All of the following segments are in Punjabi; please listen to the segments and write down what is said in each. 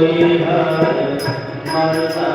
ਕੋਈ ਹਰ ਮਨ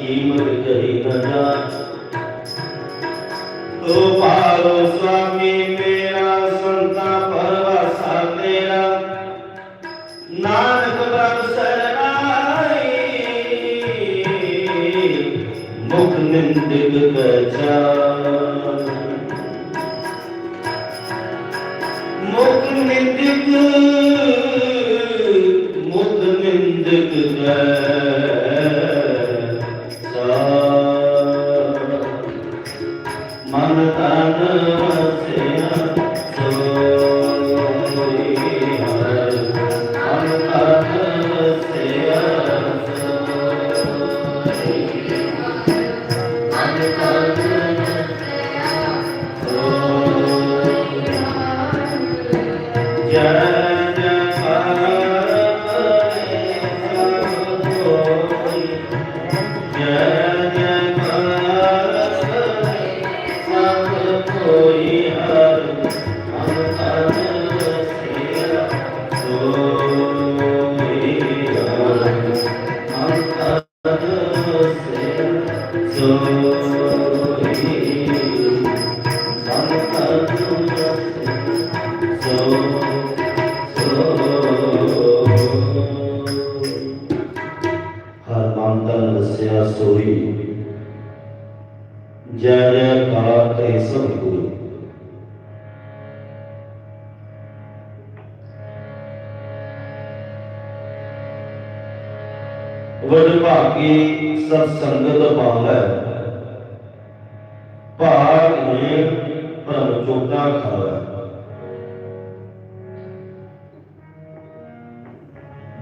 ਕੀਮਤ ਕਹੀ ਨ ਜਾਣ ਤੋ ਭਾਰੋ ਸੁਆਮੀ ਮੁਖ ਨਿੰਦਕ ਪਹਿਚਾਨ ਮੁਖ ਨਿੰਦਕ ਮੁਖ ਨਿੰਦਕ ਪਹਿਚਾਨ ਮਨ ਤਨ ਜੈ ਵਸਿਆ ਸੋਈ ਜੈ ਜੈਕਾਰ ਕਰੇ ਸਭ ਕੋਈ ਵਡ ਭਾਗੀ ਸਤ ਸੰਗਤ ਪਾਵੈ ਭਾਗ ਨੇ ਭਰਮ ਚੋਟਾ ਖਾਵੈ।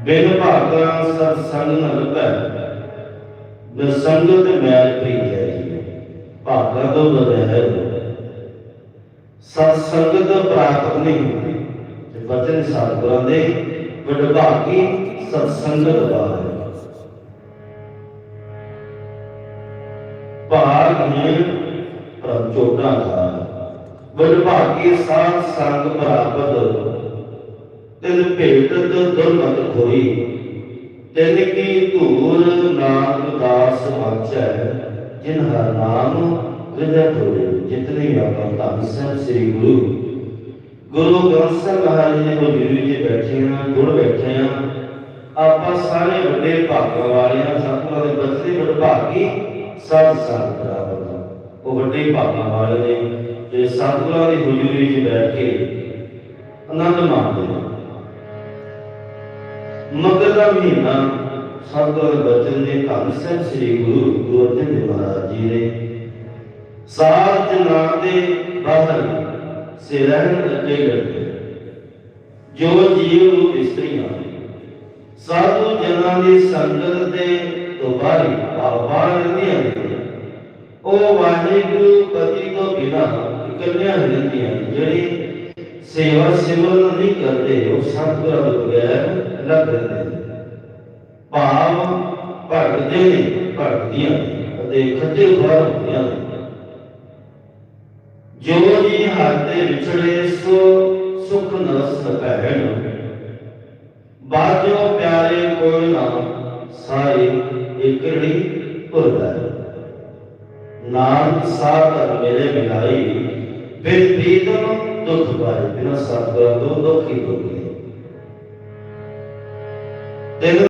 ਬਿਨ ਭਾਗਾ ਸਤ ਸੰਗ ਨ ਲਭੈ ਬਿਨ ਸੰਗਤ ਮੈਲ ਪਈ ਹੈ, ਭਾਗਾ ਤੋਂ ਬਦੈ ਸਤ ਸੰਗਤ ਪ੍ਰਾਪਤ ਨਹੀਂ ਹੁੰਦੀ, ਤੇ ਬਚਨ ਸਤਿਗੁਰਾਂ ਦੇ ਵਿਡਭਾਗੀ ਸਤ ਸੰਗਤ ਬਾਰੇ ਭਾਗ ਨੇ ਪ੍ਰਭ ਚੋਟਾ ਖਾ ਵਿਡਭਾਗੀ ਸਾਧ ਸੰਗ ਪ੍ਰਾਪਤ ਤਿਨ ਭੇਟ ਦੁਰਮਤ ਖੋਈ ਤਿਨ ਕੀ ਧੂਰ ਨਾਮ ਦਾਸ ਵਾਚੈ ਜਿਨ ਹਰ ਨਾਮ ਹਿਰਦੈ ਧੋਰੇ ਜਿਤਨੇ ਆਪਾਂ ਧੰਨ ਸਾਹਿਬ ਸ੍ਰੀ ਗੁਰੂ। ਗੁਰੂ ਗ੍ਰੰਥ ਸਾਹਿਬ ਮਹਾਰਾਜ ਜੀ ਗੁਰੂ ਜੀ ਬੈਠੇ ਹਾਂ ਗੁਰ ਬੈਠੇ ਹਾਂ ਆਪਾਂ ਸਾਰੇ ਵੱਡੇ ਭਾਗਾਂ ਵਾਲਿਆਂ ਸਤਿਗੁਰਾਂ ਦੇ ਬਚਦੇ ਵਡਭਾਗੀ ਸਭ ਸੰਤ ਪ੍ਰਾਪਤ ਉਹ ਵੱਡੇ ਭਾਗਾਂ ਵਾਲੇ ਨੇ ਜੇ ਸਤਿਗੁਰਾਂ ਦੀ ਹਜ਼ੂਰੀ 'ਚ ਬੈਠ ਕੇ ਆਨੰਦ ਮਾਣਦੇ ਨੇ। ਮਗਰ ਦਾ ਮਹੀਨਾ ਸਤਿਗੁਰ ਦੇ ਬਚਨ ਦੇ ਧੰਨ ਸਾਹਿਬ ਸ੍ਰੀ ਗੁਰੂ ਗੁਰੂ ਅਰਜਨ ਦੇਵ ਮਹਾਰਾਜ ਜੀ ਨੇ। ਸਾਧ ਜਨਾਂ ਦੇ ਬਾਹਰ ਸੇ ਰਹਿਣ ਅੱਗੇ ਲੜਦੇ। ਜੋ ਜੀਵ ਰੂਪ ਇਸਤਰੀਆਂ ਸਾਧੂ ਜਨਾਂ ਦੀ ਸੰਗਤ ਦੇ ਦੁਬਾਰੀ ਭਾਵਾਂ ਰਹਿੰਦੀਆਂ ਨੇ। ਉਹ ਵਾਹਿਗੁਰੂ ਪਤੀ ਤੋਂ ਬਿਨਾ ਇਕੱਲਿਆਂ ਰਹਿੰਦੀਆਂ ਨੇ। ਜਿਹੜੀ ਸੇਵਾ ਸਿਮਰਨ ਨਹੀਂ ਕਰਦੇ, ਉਹ ਸਤਿਗੁਰਾਂ ਤੋਂ ਬਗੈਰ ਅਲੱਗ ਰਹਿੰਦੇ ਨੇ। ਭਾਵ ਭਗਦੇ ਨੇ ਭਗਦੀਆਂ ਨੇ ਅਤੇ ਖੱਜਲ ਖੁਆਰ ਹੁੰਦੀਆਂ ਨੇ। ਜੋ ਜੀ ਹੱਥ ਦੇ ਵਿਛੜੇ, ਸੋ ਸੁਖ ਨਰਸ ਭੈਣ। ਬਾਜੋ ਪਿਆਰੇ ਕੋਈ ਨਾ ਸਾਈ ਇਕੜੀ ਪੁਰਦਾ ਨਾਮ ਸਾਧ ਮੇਰੇ ਮਿਲਾਈ ਬਿਨ ਪ੍ਰੀਤਮ ਦੁਖ ਪਾਏ, ਬਿਨਾ ਸਤਿਗੁਰਾਂ ਤੋਂ ਦੁੱਖ ਹੀ ਦੁੱਖ ਹੈ। ਦਿਨ